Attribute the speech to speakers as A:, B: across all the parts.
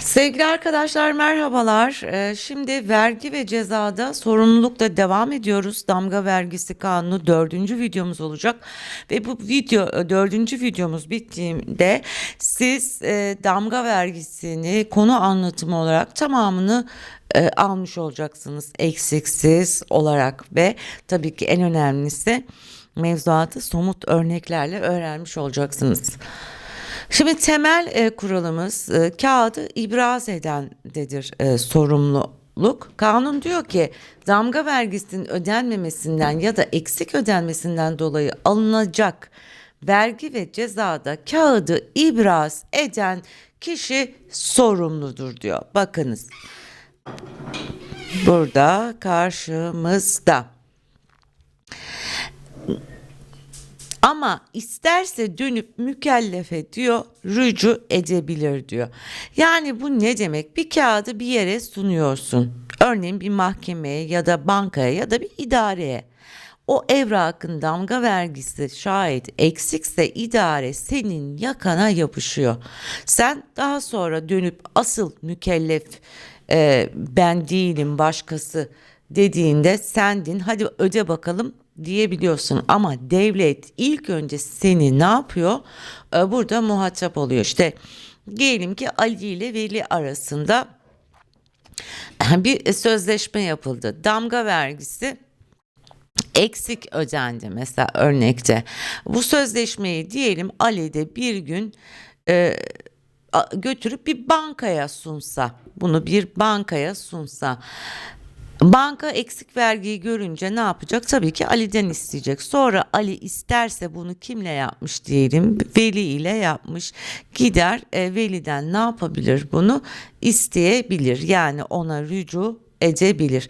A: Sevgili arkadaşlar merhabalar. Ee, Şimdi vergi ve cezada sorumlulukla devam ediyoruz. Damga vergisi kanunu dördüncü videomuz olacak. Ve bu video dördüncü videomuz bittiğinde siz e, damga vergisini konu anlatımı olarak tamamını e, almış olacaksınız. Eksiksiz olarak ve tabii ki en önemlisi mevzuatı somut örneklerle öğrenmiş olacaksınız. Şimdi temel e, kuralımız e, kağıdı ibraz edendedir e, sorumluluk. Kanun diyor ki damga vergisinin ödenmemesinden ya da eksik ödenmesinden dolayı alınacak vergi ve cezada kağıdı ibraz eden kişi sorumludur diyor. Bakınız. Burada karşımızda. Ama isterse dönüp mükellefe diyor rücu edebilir diyor. Yani bu ne demek? Bir kağıdı bir yere sunuyorsun. Örneğin bir mahkemeye ya da bankaya ya da bir idareye. O evrakın damga vergisi şayet eksikse idare senin yakana yapışıyor. Sen daha sonra dönüp asıl mükellef e, ben değilim başkası dediğinde sendin hadi öde bakalım diyebiliyorsun ama devlet ilk önce seni ne yapıyor? Ee, Burada muhatap oluyor. İşte diyelim ki Ali ile Veli arasında bir sözleşme yapıldı. Damga vergisi eksik ödendi mesela örnekte. Bu sözleşmeyi diyelim Ali de bir gün e, götürüp bir bankaya sunsa, bunu bir bankaya sunsa. Banka eksik vergiyi görünce ne yapacak? Tabii ki Ali'den isteyecek. Sonra Ali isterse bunu kimle yapmış diyelim? Veli ile yapmış. Gider e, Veli'den ne yapabilir bunu? İsteyebilir. Yani ona rücu edebilir.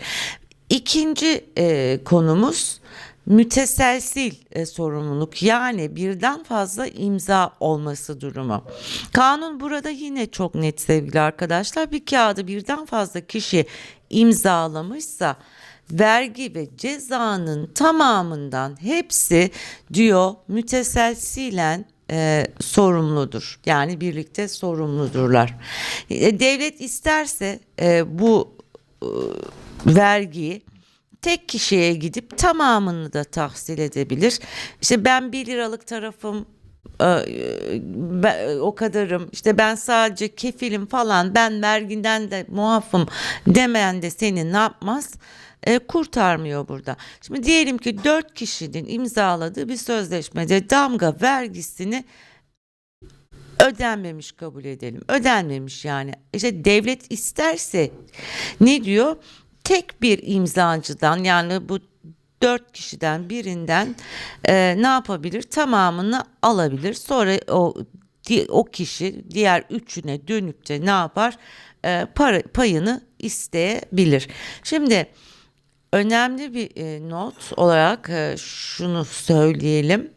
A: İkinci e, konumuz müteselsil e, sorumluluk yani birden fazla imza olması durumu. Kanun burada yine çok net sevgili arkadaşlar. Bir kağıdı birden fazla kişi imzalamışsa vergi ve cezanın tamamından hepsi diyor müteselsilen e, sorumludur. Yani birlikte sorumludurlar. E, devlet isterse e, bu e, vergiyi tek kişiye gidip tamamını da tahsil edebilir. İşte ben bir liralık tarafım e, o kadarım işte ben sadece kefilim falan ben vergiden de muafım demeyen de seni ne yapmaz? E, kurtarmıyor burada. Şimdi diyelim ki dört kişinin imzaladığı bir sözleşmede damga vergisini ödenmemiş kabul edelim. Ödenmemiş yani. İşte devlet isterse ne diyor? Tek bir imzacıdan yani bu dört kişiden birinden e, ne yapabilir? Tamamını alabilir. Sonra o o kişi diğer üçüne dönüp ne yapar? E, para, payını isteyebilir. Şimdi önemli bir e, not olarak e, şunu söyleyelim.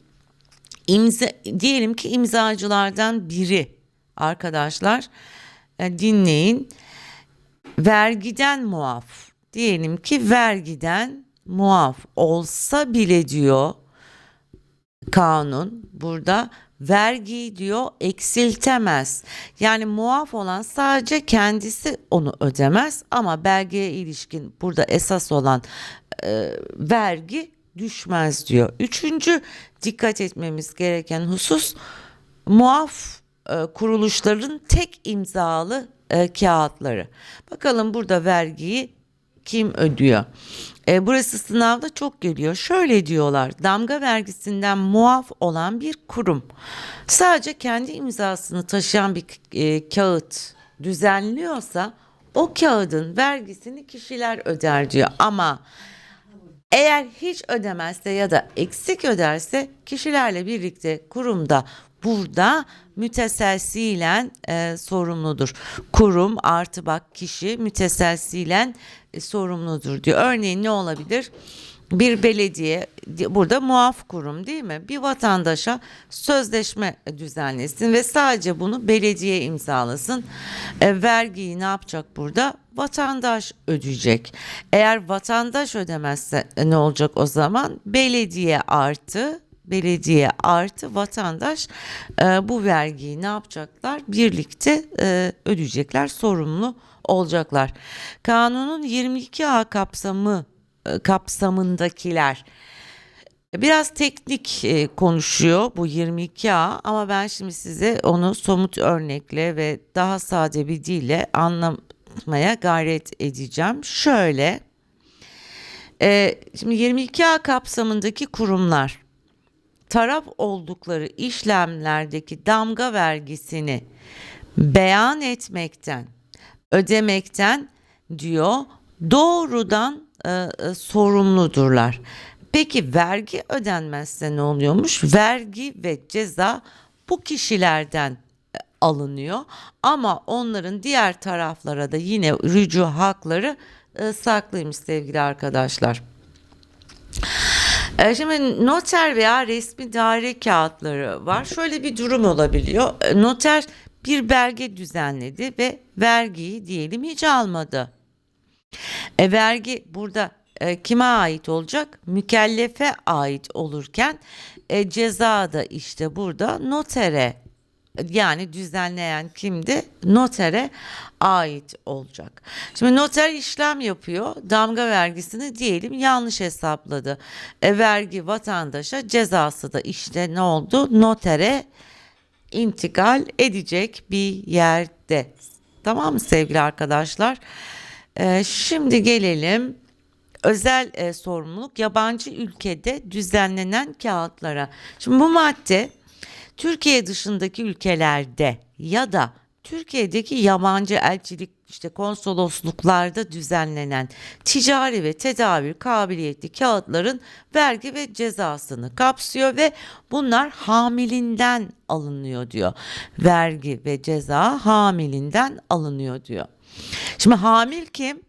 A: İmza, diyelim ki imzacılardan biri arkadaşlar e, dinleyin vergiden muaf diyelim ki vergiden muaf olsa bile diyor kanun burada vergi diyor eksiltemez. Yani muaf olan sadece kendisi onu ödemez ama belgeye ilişkin burada esas olan e, vergi düşmez diyor. Üçüncü dikkat etmemiz gereken husus muaf e, kuruluşların tek imzalı e, kağıtları. Bakalım burada vergiyi kim ödüyor? E, burası sınavda çok geliyor. Şöyle diyorlar. Damga vergisinden muaf olan bir kurum sadece kendi imzasını taşıyan bir e, kağıt düzenliyorsa o kağıdın vergisini kişiler öder diyor. Ama eğer hiç ödemezse ya da eksik öderse kişilerle birlikte kurumda burada müteselsilen e, sorumludur. Kurum artı bak kişi müteselsilen e, sorumludur diyor. Örneğin ne olabilir? Bir belediye di- burada muaf kurum değil mi? Bir vatandaşa sözleşme düzenlesin ve sadece bunu belediye imzalasın. E, vergiyi ne yapacak burada? Vatandaş ödeyecek. Eğer vatandaş ödemezse ne olacak o zaman? Belediye artı belediye artı vatandaş e, bu vergiyi ne yapacaklar? Birlikte e, ödeyecekler, sorumlu olacaklar. Kanunun 22A kapsamı e, kapsamındakiler Biraz teknik e, konuşuyor bu 22A ama ben şimdi size onu somut örnekle ve daha sade bir dille anlatmaya gayret edeceğim. Şöyle, e, şimdi 22A kapsamındaki kurumlar taraf oldukları işlemlerdeki damga vergisini beyan etmekten, ödemekten diyor doğrudan e, e, sorumludurlar. Peki vergi ödenmezse ne oluyormuş? Vergi ve ceza bu kişilerden e, alınıyor ama onların diğer taraflara da yine rücu hakları e, saklıymış sevgili arkadaşlar. E, Şimdi noter veya resmi daire kağıtları var. Şöyle bir durum olabiliyor. E, Noter bir belge düzenledi ve vergiyi diyelim hiç almadı. E, vergi burada e, kime ait olacak? Mükellefe ait olurken e, ceza da işte burada notere yani düzenleyen kimdi? Notere ait olacak. Şimdi noter işlem yapıyor. Damga vergisini diyelim yanlış hesapladı. E, vergi vatandaşa cezası da işte ne oldu? Notere intikal edecek bir yerde. Tamam mı sevgili arkadaşlar? E, şimdi gelelim özel e, sorumluluk yabancı ülkede düzenlenen kağıtlara. Şimdi bu madde Türkiye dışındaki ülkelerde ya da Türkiye'deki yabancı elçilik işte konsolosluklarda düzenlenen ticari ve tedavül kabiliyetli kağıtların vergi ve cezasını kapsıyor ve bunlar hamilinden alınıyor diyor. Vergi ve ceza hamilinden alınıyor diyor. Şimdi hamil kim?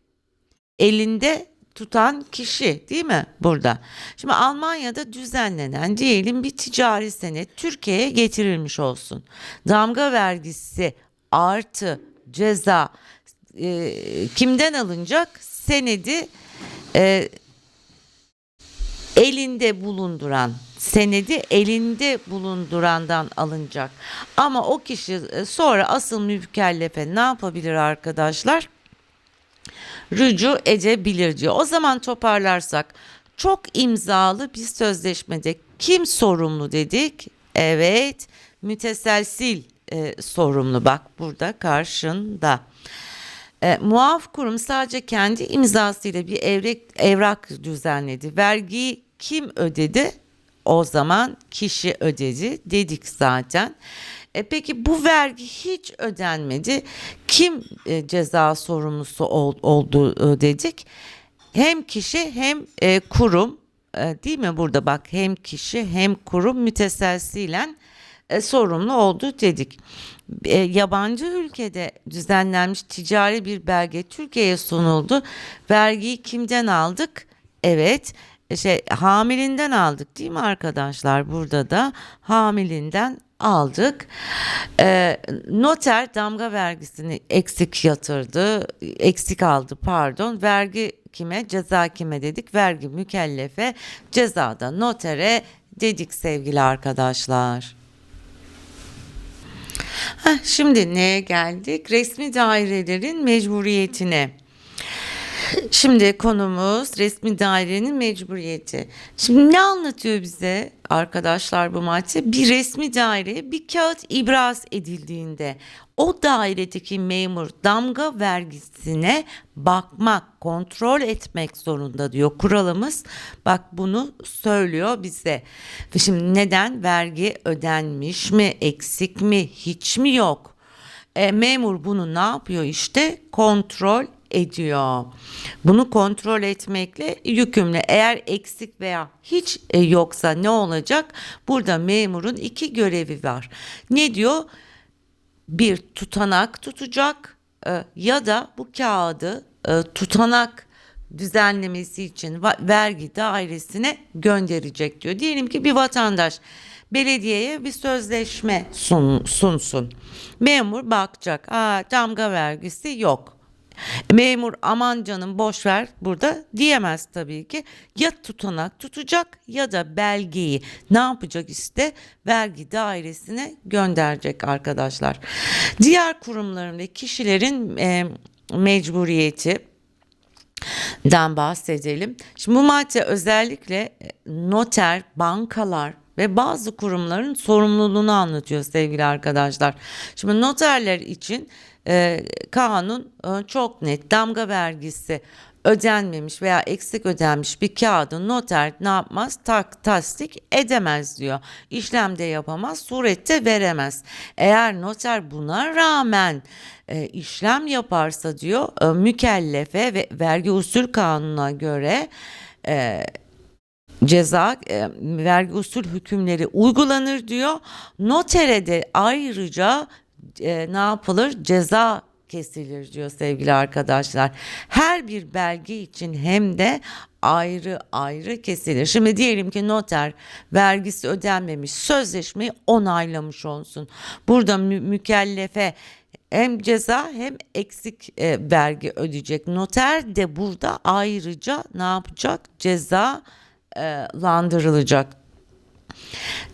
A: Elinde tutan kişi değil mi burada? Şimdi Almanya'da düzenlenen diyelim bir ticari senet Türkiye'ye getirilmiş olsun. Damga vergisi artı ceza e, kimden alınacak? Senedi e, elinde bulunduran senedi elinde bulundurandan alınacak. Ama o kişi e, sonra asıl mükellefe ne yapabilir arkadaşlar? Rücu edebilir diyor. O zaman toparlarsak çok imzalı bir sözleşmede kim sorumlu dedik? Evet müteselsil e, sorumlu bak burada karşında. E, muaf kurum sadece kendi imzasıyla bir evrek, evrak düzenledi. Vergiyi kim ödedi? O zaman kişi ödedi dedik zaten. E peki bu vergi hiç ödenmedi. Kim e, ceza sorumlusu ol, oldu e, dedik? Hem kişi hem e, kurum e, değil mi burada bak hem kişi hem kurum müteselsiyle e, sorumlu oldu dedik. E, yabancı ülkede düzenlenmiş ticari bir belge Türkiye'ye sunuldu. Vergiyi kimden aldık? Evet şey hamilinden aldık değil mi arkadaşlar? Burada da hamilinden aldık. E, noter damga vergisini eksik yatırdı, eksik aldı pardon. Vergi kime? Ceza kime dedik? Vergi mükellefe, cezada notere dedik sevgili arkadaşlar. Heh, şimdi neye geldik? Resmi dairelerin mecburiyetine. Şimdi konumuz resmi dairenin mecburiyeti. Şimdi ne anlatıyor bize arkadaşlar bu madde? Bir resmi daire bir kağıt ibraz edildiğinde o dairedeki memur damga vergisine bakmak, kontrol etmek zorunda diyor kuralımız. Bak bunu söylüyor bize. Şimdi neden vergi ödenmiş mi, eksik mi, hiç mi yok? E, memur bunu ne yapıyor işte? Kontrol ediyor. Bunu kontrol etmekle yükümlü. Eğer eksik veya hiç e, yoksa ne olacak? Burada memurun iki görevi var. Ne diyor? Bir tutanak tutacak e, ya da bu kağıdı e, tutanak düzenlemesi için vergi dairesine gönderecek diyor. Diyelim ki bir vatandaş belediyeye bir sözleşme sun, sunsun. Memur bakacak. Aa, damga vergisi yok Memur aman canım boş ver burada diyemez tabii ki. Ya tutanak tutacak ya da belgeyi ne yapacak işte vergi dairesine gönderecek arkadaşlar. Diğer kurumların ve kişilerin e, mecburiyeti den bahsedelim. Şimdi bu madde özellikle e, noter, bankalar ve bazı kurumların sorumluluğunu anlatıyor sevgili arkadaşlar. Şimdi noterler için e, kanun e, çok net. Damga vergisi ödenmemiş veya eksik ödenmiş bir kağıdı noter ne yapmaz? Tak tasdik edemez diyor. İşlemde yapamaz, surette veremez. Eğer noter buna rağmen e, işlem yaparsa diyor e, mükellefe ve vergi usul kanununa göre e, ceza e, vergi usul hükümleri uygulanır diyor. Notere de ayrıca e, ne yapılır? Ceza kesilir diyor sevgili arkadaşlar. Her bir belge için hem de ayrı ayrı kesilir. Şimdi diyelim ki noter vergisi ödenmemiş sözleşmeyi onaylamış olsun. Burada mü- mükellefe hem ceza hem eksik e, vergi ödeyecek. Noter de burada ayrıca ne yapacak? Ceza e,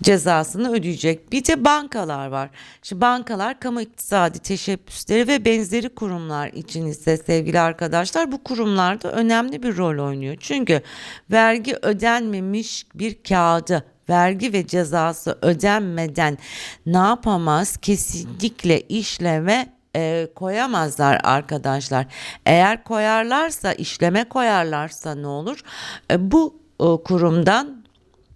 A: cezasını ödeyecek. Bir de bankalar var. Şimdi bankalar kamu iktisadi teşebbüsleri ve benzeri kurumlar için ise sevgili arkadaşlar bu kurumlarda önemli bir rol oynuyor. Çünkü vergi ödenmemiş bir kağıdı vergi ve cezası ödenmeden ne yapamaz? Kesinlikle işleme e, koyamazlar arkadaşlar. Eğer koyarlarsa işleme koyarlarsa ne olur? E, bu e, kurumdan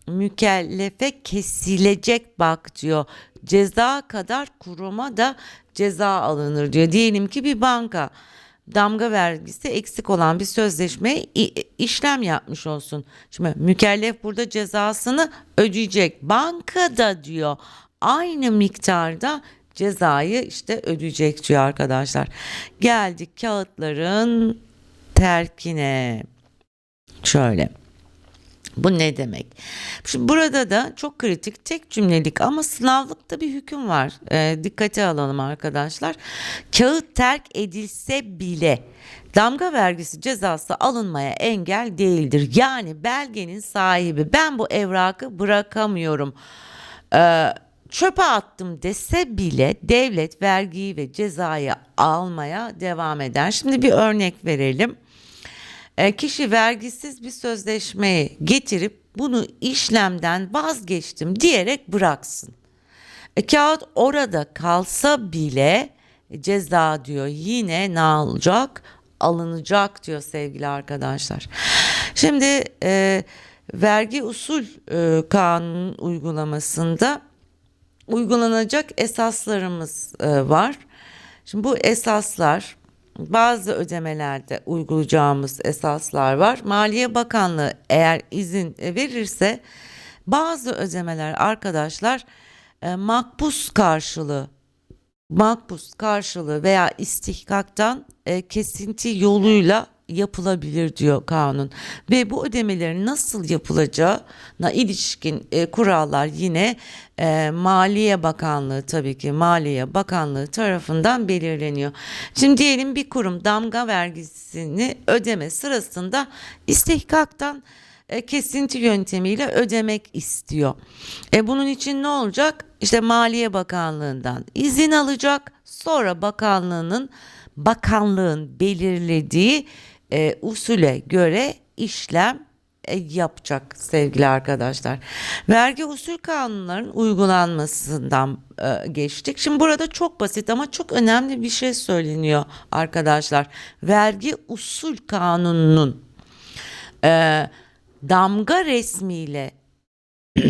A: mükellefe kesilecek bak diyor. Ceza kadar kuruma da ceza alınır diyor. Diyelim ki bir banka damga vergisi eksik olan bir sözleşmeye işlem yapmış olsun. Şimdi mükellef burada cezasını ödeyecek. Banka da diyor aynı miktarda cezayı işte ödeyecek diyor arkadaşlar. Geldik kağıtların terkine. Şöyle. Bu ne demek? Şimdi burada da çok kritik tek cümlelik ama sınavlıkta bir hüküm var. Ee, dikkate alalım arkadaşlar. Kağıt terk edilse bile damga vergisi cezası alınmaya engel değildir. Yani belgenin sahibi ben bu evrakı bırakamıyorum. Ee, çöpe attım dese bile devlet vergiyi ve cezayı almaya devam eder. Şimdi bir örnek verelim. E, kişi vergisiz bir sözleşmeyi getirip bunu işlemden vazgeçtim diyerek bıraksın. E, kağıt orada kalsa bile ceza diyor yine ne olacak? Alınacak diyor sevgili arkadaşlar. Şimdi e, vergi usul e, kanun uygulamasında uygulanacak esaslarımız e, var. Şimdi bu esaslar bazı ödemelerde uygulayacağımız esaslar var. Maliye Bakanlığı eğer izin verirse bazı ödemeler arkadaşlar e, makbuz karşılığı makbuz karşılığı veya istihkaktan e, kesinti yoluyla yapılabilir diyor kanun ve bu ödemelerin nasıl yapılacağına ilişkin e, kurallar yine e, Maliye Bakanlığı tabii ki Maliye Bakanlığı tarafından belirleniyor. Şimdi diyelim bir kurum damga vergisini ödeme sırasında istihkaktan e, kesinti yöntemiyle ödemek istiyor. E bunun için ne olacak? İşte Maliye Bakanlığı'ndan izin alacak. Sonra bakanlığının bakanlığın belirlediği e, usule göre işlem e, yapacak sevgili arkadaşlar. Vergi usul kanunların uygulanmasından e, geçtik. Şimdi burada çok basit ama çok önemli bir şey söyleniyor arkadaşlar. Vergi usul kanununun e, damga resmiyle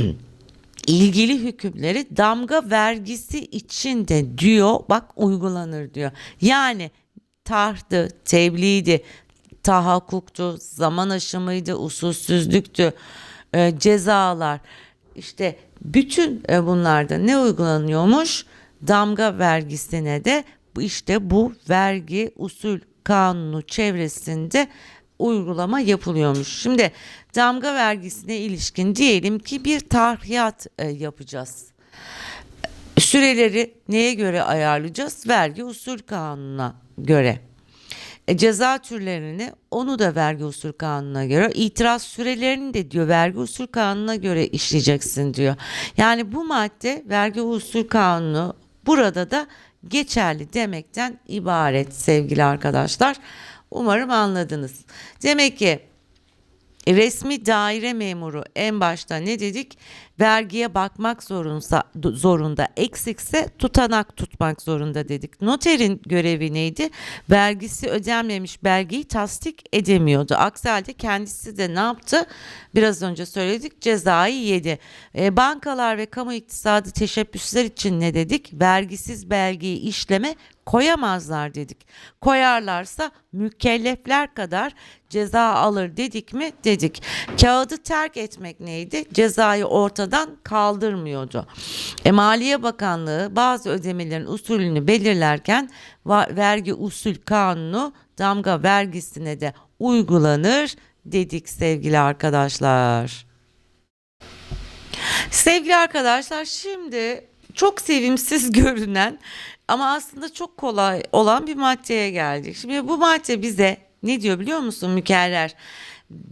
A: ilgili hükümleri damga vergisi için de diyor bak uygulanır diyor. Yani tahtı, tebliğdi, tahakkuktu, zaman aşımıydı, usulsüzlüktü, e, cezalar. İşte bütün e, bunlarda ne uygulanıyormuş? Damga vergisine de işte bu vergi usul kanunu çevresinde uygulama yapılıyormuş. Şimdi damga vergisine ilişkin diyelim ki bir tarhiyat e, yapacağız. Süreleri neye göre ayarlayacağız? Vergi usul kanununa göre. E, ceza türlerini onu da vergi usul kanununa göre itiraz sürelerini de diyor vergi usul kanununa göre işleyeceksin diyor. Yani bu madde vergi usul kanunu burada da geçerli demekten ibaret sevgili arkadaşlar. Umarım anladınız. Demek ki resmi daire memuru en başta ne dedik? Vergiye bakmak zorunda, zorunda eksikse tutanak tutmak zorunda dedik. Noterin görevi neydi? Vergisi ödenmemiş belgeyi tasdik edemiyordu. Aksi kendisi de ne yaptı? Biraz önce söyledik cezayı yedi. E, bankalar ve kamu iktisadı teşebbüsler için ne dedik? Vergisiz belgeyi işleme koyamazlar dedik. Koyarlarsa mükellefler kadar ceza alır dedik mi? Dedik. Kağıdı terk etmek neydi? Cezayı ortadan kaldırmıyordu. E, Maliye Bakanlığı bazı ödemelerin usulünü belirlerken vergi usul kanunu damga vergisine de uygulanır dedik sevgili arkadaşlar. Sevgili arkadaşlar şimdi çok sevimsiz görünen ama aslında çok kolay olan bir maddeye geldik. Şimdi bu madde bize ne diyor biliyor musun mükerrer?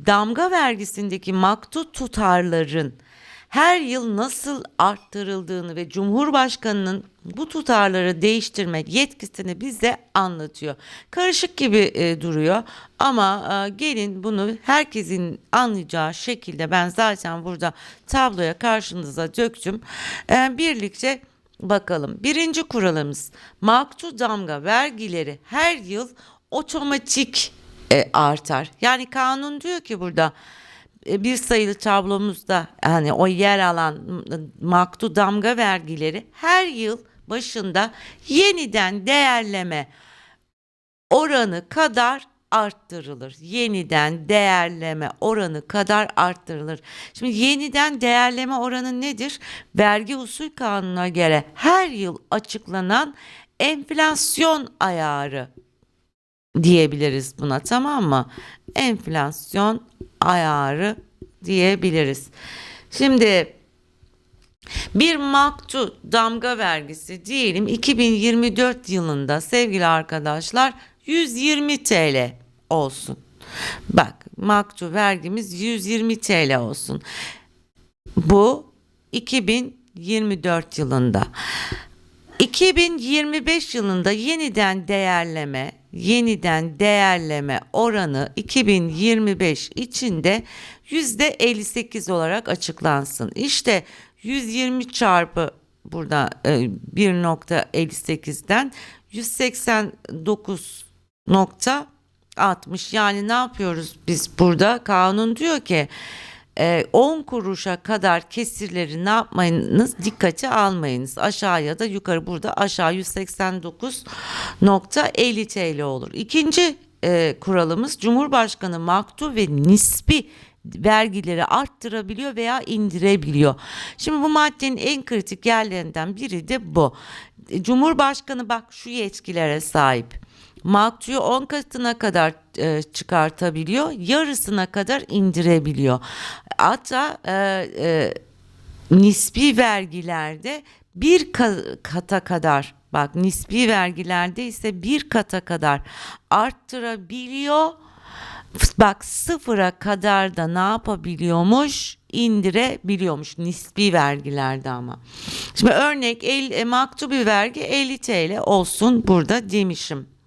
A: Damga vergisindeki maktut tutarların her yıl nasıl arttırıldığını ve Cumhurbaşkanının bu tutarları değiştirmek yetkisini bize anlatıyor. Karışık gibi e, duruyor ama e, gelin bunu herkesin anlayacağı şekilde ben zaten burada tabloya karşınıza döktüm. E, birlikte bakalım. Birinci kuralımız maktu damga vergileri her yıl otomatik e, artar. Yani kanun diyor ki burada bir sayılı tablomuzda hani o yer alan maktu damga vergileri her yıl başında yeniden değerleme oranı kadar arttırılır. Yeniden değerleme oranı kadar arttırılır. Şimdi yeniden değerleme oranı nedir? Vergi usul kanununa göre her yıl açıklanan enflasyon ayarı diyebiliriz buna tamam mı? Enflasyon ayarı diyebiliriz. Şimdi bir maktu damga vergisi diyelim 2024 yılında sevgili arkadaşlar 120 TL olsun. Bak maktu vergimiz 120 TL olsun. Bu 2024 yılında. 2025 yılında yeniden değerleme yeniden değerleme oranı 2025 içinde %58 olarak açıklansın. İşte 120 çarpı burada 1.58'den 189.60 yani ne yapıyoruz biz burada? Kanun diyor ki 10 kuruşa kadar kesirleri ne yapmayınız? Dikkate almayınız. Aşağı ya da yukarı burada aşağı 189.50 TL olur. İkinci e, kuralımız Cumhurbaşkanı maktu ve nispi vergileri arttırabiliyor veya indirebiliyor. Şimdi bu maddenin en kritik yerlerinden biri de bu. Cumhurbaşkanı bak şu yetkilere sahip. Maktuyu 10 katına kadar e, çıkartabiliyor, yarısına kadar indirebiliyor. Hatta e, e, nispi vergilerde bir kata kadar bak nispi vergilerde ise bir kata kadar arttırabiliyor. Bak sıfıra kadar da ne yapabiliyormuş? indirebiliyormuş nispi vergilerde ama. Şimdi örnek el, e, maktubi vergi 50 TL olsun burada demişim.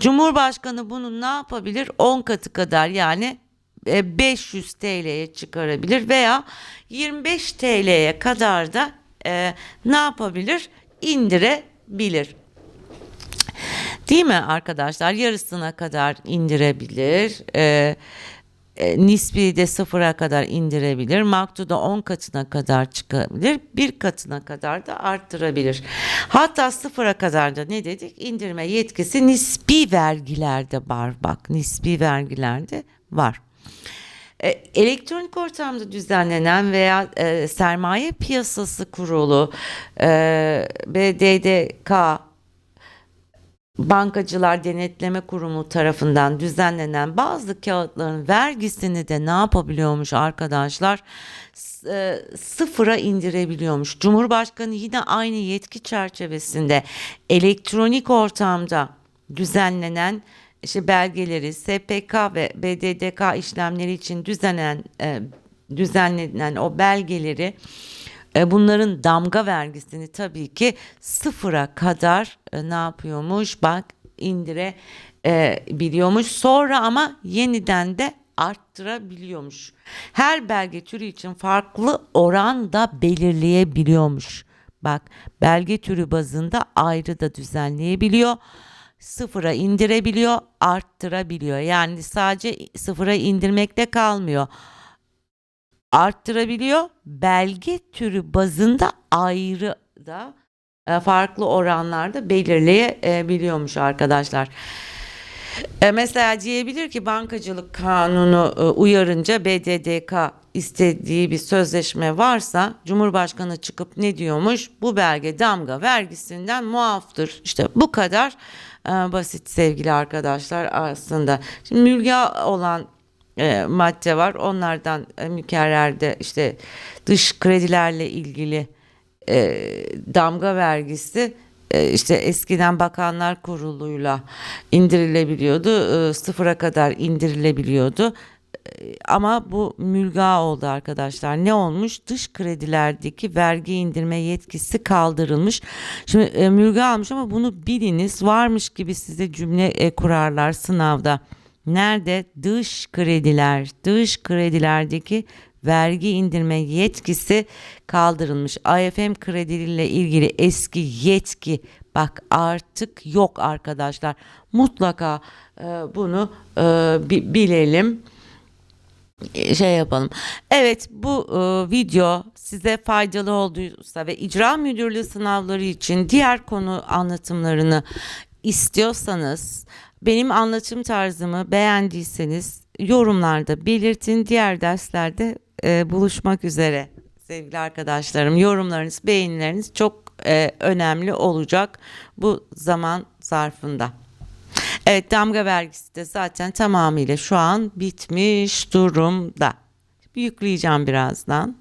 A: Cumhurbaşkanı bunu ne yapabilir? 10 katı kadar yani 500 e, TL'ye çıkarabilir veya 25 TL'ye kadar da e, ne yapabilir? İndirebilir. Değil mi arkadaşlar? Yarısına kadar indirebilir. Ee, e, nispi de sıfıra kadar indirebilir. Maktu da 10 katına kadar çıkabilir. Bir katına kadar da arttırabilir. Hatta sıfıra kadar da ne dedik? İndirme yetkisi nispi vergilerde var. Bak nispi vergilerde var. E, elektronik ortamda düzenlenen veya e, sermaye piyasası kurulu e, BDDK Bankacılar Denetleme Kurumu tarafından düzenlenen bazı kağıtların vergisini de ne yapabiliyormuş arkadaşlar? E, sıfıra indirebiliyormuş. Cumhurbaşkanı yine aynı yetki çerçevesinde elektronik ortamda düzenlenen işte belgeleri SPK ve BDDK işlemleri için düzenlenen e, düzenlenen o belgeleri bunların damga vergisini tabii ki sıfıra kadar e, ne yapıyormuş bak indire e, biliyormuş sonra ama yeniden de arttırabiliyormuş. Her belge türü için farklı oran da belirleyebiliyormuş. Bak belge türü bazında ayrı da düzenleyebiliyor. Sıfıra indirebiliyor, arttırabiliyor. Yani sadece sıfıra indirmekle kalmıyor arttırabiliyor. Belge türü bazında ayrı da e, farklı oranlarda belirleyebiliyormuş arkadaşlar. E, mesela diyebilir ki bankacılık kanunu e, uyarınca BDDK istediği bir sözleşme varsa Cumhurbaşkanı çıkıp ne diyormuş? Bu belge damga vergisinden muaftır. İşte bu kadar basit sevgili arkadaşlar aslında. Şimdi mülga olan e, madde var. Onlardan e, mükerrerde işte dış kredilerle ilgili e, damga vergisi e, işte eskiden Bakanlar Kurulu'yla indirilebiliyordu. E, sıfıra kadar indirilebiliyordu. E, Ama bu mülga oldu arkadaşlar. Ne olmuş? Dış kredilerdeki vergi indirme yetkisi kaldırılmış. Şimdi e, mülga almış ama bunu biliniz varmış gibi size cümle e, kurarlar sınavda. Nerede? Dış krediler, dış kredilerdeki vergi indirme yetkisi kaldırılmış. IFM kredileriyle ilgili eski yetki bak artık yok arkadaşlar. Mutlaka e, bunu e, bi- bilelim şey yapalım. Evet bu e, video size faydalı olduysa ve icra müdürlüğü sınavları için diğer konu anlatımlarını istiyorsanız benim anlatım tarzımı beğendiyseniz yorumlarda belirtin. Diğer derslerde e, buluşmak üzere sevgili arkadaşlarım. Yorumlarınız, beğenileriniz çok e, önemli olacak bu zaman zarfında. Evet damga vergisi de zaten tamamıyla şu an bitmiş durumda. Yükleyeceğim birazdan.